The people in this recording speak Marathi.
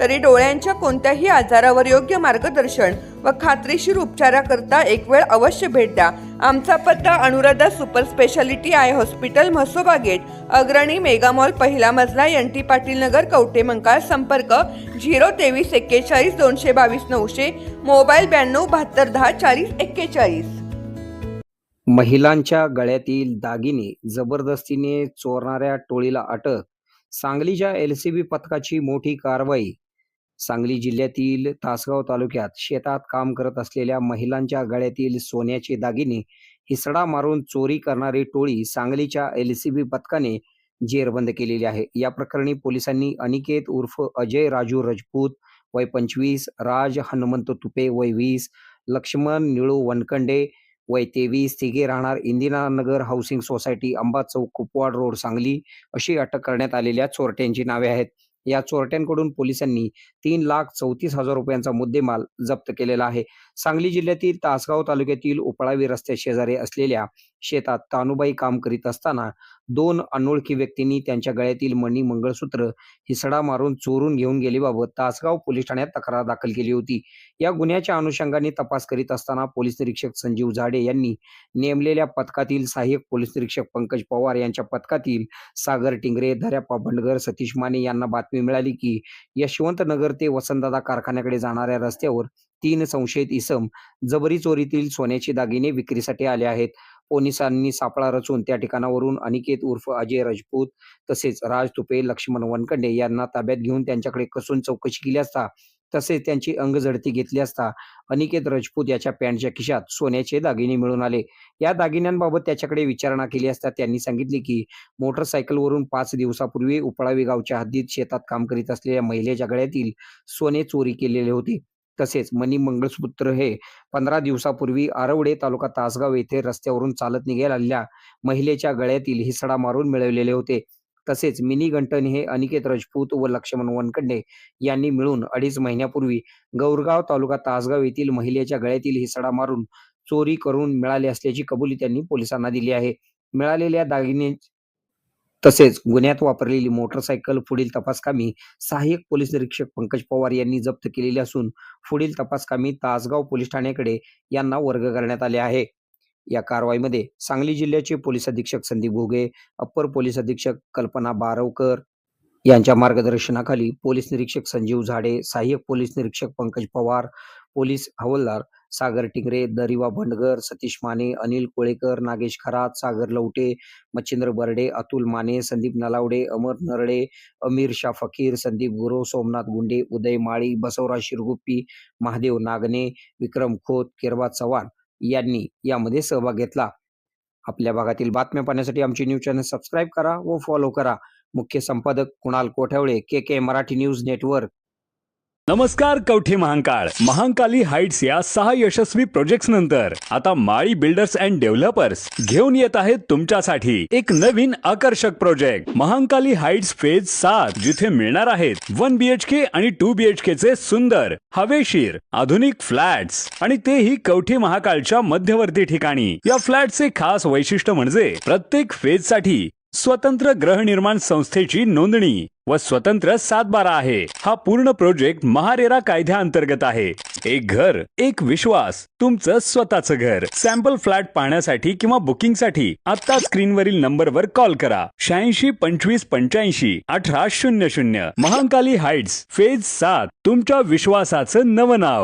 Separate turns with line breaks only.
तरी डोळ्यांच्या कोणत्याही आजारावर योग्य मार्गदर्शन व खात्रीशीर उपचाराकरता एक वेळ अवश्य भेट द्या. आमचा पत्ता Anuradha super speciality eye hospital Mhasoba gate Agrani megamall पहिला मजला एन टी पाटील नगर कवटे मंकाळ संपर्क झिरो तेवीस एक्केचाळीस दोनशे बावीस नऊशे मोबाईल ब्याण्णव बहात्तर दहा चाळीस एक्केचाळीस.
महिलांच्या गळ्यातील दागिने जबरदस्तीने चोरणाऱ्या टोळीला अटक सांगलीच्या एलसीबी पथकाची मोठी कारवाई सांगली जिल्ह्यातील तासगाव तालुक्यात शेतात काम करत असलेल्या महिलांच्या गळ्यातील सोन्याचे दागिने हिसडा मारून चोरी करणारी टोळी सांगलीच्या एलसीबी पथकाने जेरबंद केलेली आहे. या प्रकरणी पोलिसांनी अनिकेत उर्फ अजय राजू रजपूत वय पंचवीस राज हनुमंत तुपे वय वीस लक्ष्मण निळू वनकंडे वय तेवीस तिघे राहणार Indiranagar housing society Amba Chowk Kupwad road Sangli अशी अटक करण्यात आलेल्या चोरट्यांची नावे आहेत. या चोरट्यांकडून पोलिसांनी तीन लाख चौतीस हजार रुपयांचा मुद्देमाल जप्त केलेला आहे. सांगली जिल्ह्यातील तासगाव तालुक्यातील उपळावी रस्त्या शेजारी असलेल्या शेतात तानुबाई काम करीत असताना दोन अनोळखी व्यक्तींनी त्यांच्या गळ्यातील मणी मंगळसूत्र हिसडा मारून चोरून घेऊन गेल्याबाबत तासगाव पोलीस ठाण्यात तक्रार दाखल केली होती. या गुन्ह्याच्या अनुषंगाने तपास करीत असताना पोलीस निरीक्षक संजीव झाडे यांनी नेमलेल्या पथकातील सहाय्यक पोलीस निरीक्षक पंकज पवार यांच्या पथकातील सागर टिंगरे धऱ्याप्पा भंडगर सतीश माने यांना बातमी मिळाली की यशवंत नगर ते वसंतदादा कारखान्याकडे जाणाऱ्या रस्त्यावर तीन संशयित इसम जबरी चोरीतील सोन्याचे दागिने विक्रीसाठी आले आहेत. पोलिसांनी सापळा रचून त्या ठिकाणावरून अनिकेत उर्फ अजय राजपूत तसेच राज तुपे लक्ष्मण वनकंडे यांना ताब्यात घेऊन त्यांच्याकडे कसून चौकशी केली असता तसेच त्यांची अंगझडती घेतली असता अनिकेत राजपूत याच्या पॅन्टच्या खिशात सोन्याचे दागिने मिळून आले. या दागिन्यांबाबत त्याच्याकडे विचारणा केली असता त्यांनी सांगितले की मोटरसायकलवरून पाच दिवसापूर्वी उपळावी गावच्या हद्दीत शेतात काम करीत असलेल्या महिलेच्या गळ्यातील सोने चोरी केलेले होते. तसेच मनी मंगळसूत्र हे पंधरा दिवसापूर्वी आरवडे तालुका तासगाव येथे रस्त्यावरून चालत निघालेल्या महिलेच्या गळ्यातील हिसडा मारून मिळवलेले होते. तसेच मिनी गंटन हे अनिकेत राजपूत व लक्ष्मण वनकंडे यांनी मिळून अडीच महिन्यापूर्वी गौरगाव तालुका तासगाव येथील महिलेच्या गळ्यातील हिसडा मारून चोरी करून मिळाले असल्याची कबुली त्यांनी पोलिसांना दिली आहे. मिळालेल्या दागिने तसेच गुन्ह्यात वापरलेली मोटरसायकल पुढील तपासकामी सहाय्यक पोलीस निरीक्षक पंकज पवार यांनी जप्त केलेली असून पुढील तपासकामी तासगाव पोलीस ठाण्याकडे यांना वर्ग करण्यात आले आहे. या कारवाईमध्ये सांगली जिल्ह्याचे पोलीस अधीक्षक संदीप घोगे अप्पर पोलीस अधीक्षक कल्पना बारवकर यांच्या मार्गदर्शनाखाली पोलीस निरीक्षक संजीव झाडे सहाय्यक पोलीस निरीक्षक पंकज पवार पोलीस हवालदार सागर टिंगरे दरिवा भंडगर सतीश माने अनिल कोळेकर नागेश खरात सागर लवटे मच्छिंद्र बर्डे अतुल माने संदीप नलावडे अमर नरडे अमीर शाह फकीर संदीप गुरव सोमनाथ गुंडे उदय माळी बसवराज शिरगुप्पी महादेव नागने विक्रम खोत किरबा चव्हाण यांनी यामध्ये सहभाग घेतला. आपल्या भागातील बातम्या पाहण्यासाठी आमचे न्यूज चॅनल सबस्क्राईब करा व फॉलो करा. मुख्य संपादक Kunal Kothawale K K Marathi news network.
नमस्कार कवठे महांकाळ. महांकाली हाइट्स या सहा यशस्वी प्रोजेक्ट्स नंतर आता माळी बिल्डर्स अँड डेव्हलपर्स घेऊन येत आहेत तुमच्यासाठी एक नवीन आकर्षक प्रोजेक्ट महांकाली हाइट्स फेज सात जिथे मिळणार आहेत वन बीएचके आणि टू बीएचके चे सुंदर हवेशीर आधुनिक फ्लॅट्स आणि तेही कवठे महाकाळच्या मध्यवर्ती ठिकाणी. या फ्लॅटचे खास वैशिष्ट्य म्हणजे प्रत्येक फेजसाठी स्वतंत्र गृहनिर्माण संस्थेची नोंदणी. व स्वतंत्र सातबारा आहे. हा पूर्ण प्रोजेक्ट महारेरा कायद्याअंतर्गत आहे. एक घर एक विश्वास तुमचं स्वतःचं घर. सॅम्पल फ्लॅट पाहण्यासाठी किंवा बुकिंगसाठी आता स्क्रीनवरील नंबरवर कॉल करा. शहाऐंशी पंचवीस पंच्याऐंशी अठरा शून्य शून्य. महाकाली हाइट्स फेज सात. तुमच्या विश्वासाचं नवं नाव.